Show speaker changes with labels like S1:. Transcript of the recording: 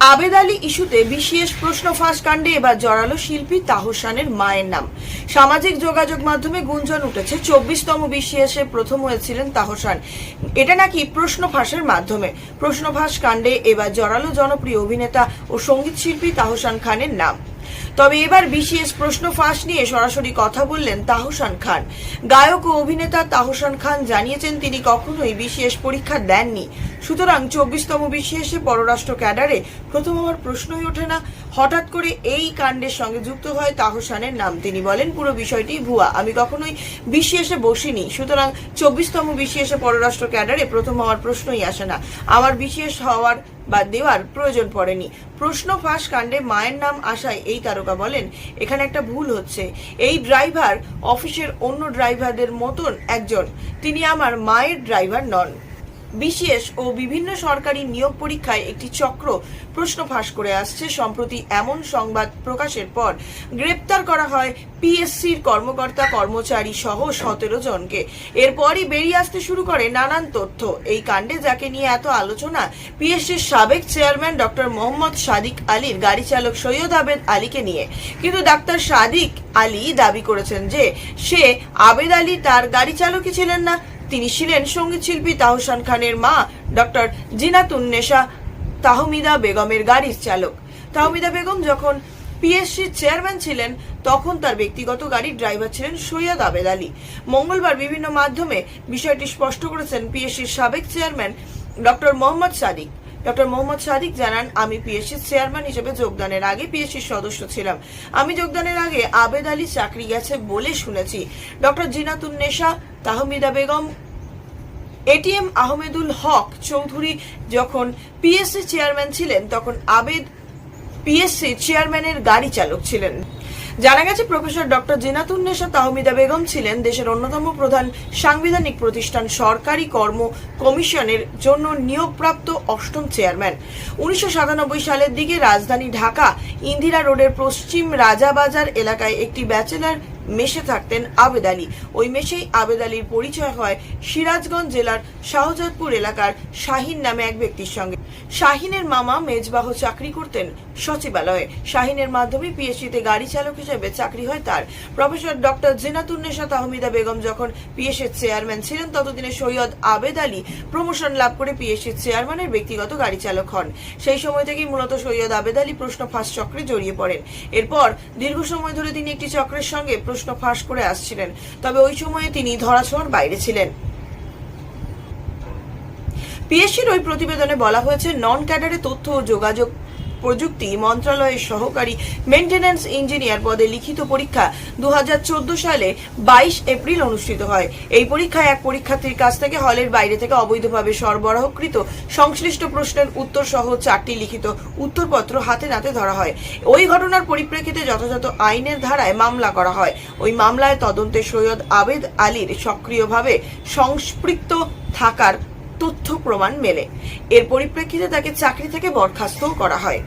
S1: আবেদ আলী ইস্যুতে বিশেষ প্রশ্ন ফাঁস কাণ্ডে এবার জড়ালো শিল্পী তাহসানের মায়ের নাম। সামাজিক যোগাযোগ মাধ্যমে গুঞ্জন উঠেছে, চব্বিশতম বিসিএসে প্রথম হয়েছিলেন তাহসান। এটা নাকি প্রশ্ন ফাঁসের মাধ্যমে। প্রশ্ন ফাঁস কাণ্ডে এবার জড়ালো জনপ্রিয় অভিনেতা ও সংগীত শিল্পী তাহসান খানের নাম। তবে এবার বিশেষ প্রশ্ন ফাঁস নিয়ে সরাসরি কথা বললেন তাহসান খান। গায়ক ও অভিনেতা তাহসান খান জানিয়েছেন তিনি কখনোই বিশেষ পরীক্ষা দেননি। সুতরাং চব্বিশতম বিশেষে পররাষ্ট্র ক্যাডারে প্রথম হওয়ার প্রশ্নই ওঠে না। হঠাৎ করে এই কাণ্ডের সঙ্গে যুক্ত হয় তাহসানের নাম। তিনি বলেন, পুরো বিষয়টি ভুয়া। আমি কখনোই বিশেষে বসিনি। সুতরাং চব্বিশতম বিশেষে পররাষ্ট্র ক্যাডারে প্রথম হওয়ার প্রশ্নই আসে না। আমার বিশেষ হওয়ার বা দেওয়ার প্রয়োজন পড়েনি। প্রশ্ন ফাঁস কাণ্ডে মায়ের নাম আসায় এই তারকা বলেন, এখানে একটা ভুল হচ্ছে। এই ড্রাইভার অফিসের অন্য ড্রাইভারদের মতন একজন। তিনি আমার মায়ের ড্রাইভার নন। বিশেষ ও বিভিন্ন সরকারি নিয়োগ পরীক্ষায় একটি চক্র প্রশ্ন ফাঁস করে আসছে। সম্প্রতি এমন সংবাদ প্রকাশের পর গ্রেপ্তার করা হয় পিএসসির কর্মকর্তা কর্মচারী সহ সতেরো জনকে। এরপরই বেরিয়ে আসতে শুরু করে নানান তথ্য। এই কাণ্ডে যাকে নিয়ে এত আলোচনা, পিএসসির সাবেক চেয়ারম্যান ডক্টর মোহাম্মদ সাদিক আলীর গাড়ি চালক সৈয়দ আবেদ আলীকে নিয়ে। কিন্তু ডাক্তার সাদিক আলী দাবি করেছেন যে, সে আবেদ আলী তার গাড়ি চালকই ছিলেন না তিনি ছিলেন সংগীত শিল্পী তাহসান খানের মা, ডক্টর জিনাতুন্নেশা তাহমিদা বেগমের গাড়ির চালক। তাহমিদা বেগম যখন পিএসসির চেয়ারম্যান ছিলেন, তখন তার ব্যক্তিগত গাড়ির ড্রাইভার ছিলেন সৈয়দ আবেদ আলী। মঙ্গলবার বিভিন্ন মাধ্যমে বিষয়টি স্পষ্ট করেছেন পিএসসির সাবেক chairman doctor Mohammad Sadiq. Doctor Mohammad Sadiq জানান, আমি পিএসসির চেয়ারম্যান হিসেবে যোগদানের আগে পিএসসির সদস্য ছিলাম। আমি যোগদানের আগে আবেদ আলী চাকরি গেছে বলে শুনেছি। ডক্টর জিনাতুন্নেশা তাহমিদা বেগম এটিএম আহমেদুল হক চৌধুরী যখন পিএসসি চেয়ারম্যান ছিলেন, তখন আবেদ পিএসসি চেয়ারম্যানের গাড়ি চালক ছিলেন। জানা গেছে, প্রফেসর ডক্টর জিনাতুন্নেসা তাহমিদা বেগম ছিলেন দেশের অন্যতম প্রধান সাংবিধানিক প্রতিষ্ঠান সরকারি কর্ম কমিশনের জন্য নিয়োগপ্রাপ্ত অষ্টম চেয়ারম্যান। উনিশশো সাতানব্বই সালের দিকে রাজধানী ঢাকা, ইন্দিরা রোডের পশ্চিম রাজাবাজার এলাকায় একটি ব্যাচেলার মেশে থাকতেন আবেদ আলী। ওই মেশেই আবেদ আলীর পরিচয় হয় সিরাজগঞ্জ জেলার শাহজাদপুর এলাকার শাহিন নামে এক ব্যক্তির সঙ্গে। শাহিনের মামা মেজবাহ চাকরি করতেন সচিবালয়ে। শাহিনের মাধ্যমে পিএসসিতে গাড়ি চালক হিসেবে চাকরি হয় তার। প্রফেসর ডক্টর জিনাতুন্নেসা তাহমিদা বেগম যখন পিএসসির চেয়ারম্যান ছিলেন, ততদিনে সৈয়দ আবেদ আলী প্রমোশন লাভ করে পিএসসির চেয়ারম্যানের ব্যক্তিগত গাড়ি চালক হন। সেই সময় থেকেই মূলত সৈয়দ আবেদ আলী প্রশ্ন ফাঁস চক্রে জড়িয়ে পড়েন। এরপর দীর্ঘ সময় ধরে তিনি একটি চক্রের সঙ্গে প্রশ্ন ফাঁস করে আসছিলেন, তবে ওই সময়ে তিনি ধরাছোঁয়ার বাইরে ছিলেন। পিএসসির ওই প্রতিবেদনে বলা হয়েছে নন ক্যাডারে তথ্য ও যোগাযোগ প্রযুক্তি মন্ত্রণালয়ের সহকারী মেনটেন্যান্স ইঞ্জিনিয়ার পদে লিখিত পরীক্ষা দুহাজার চোদ্দ সালে বাইশ এপ্রিল অনুষ্ঠিত হয়। এই পরীক্ষায় এক পরীক্ষার্থীর কাছ থেকে হলের বাইরে থেকে অবৈধভাবে সরবরাহকৃত সংশ্লিষ্ট প্রশ্নের উত্তর সহ চারটি লিখিত উত্তরপত্র হাতে নাতে ধরা হয়। ওই ঘটনার পরিপ্রেক্ষিতে যথাযথ আইনের ধারায় মামলা করা হয়। ওই মামলায় তদন্তে সৈয়দ আবেদ আলীর সক্রিয়ভাবে সংস্পৃক্ত থাকার তথ্য প্রমাণ মেলে। এর পরিপ্রেক্ষিতে তাকে চাকরি থেকে বরখাস্তও করা হয়।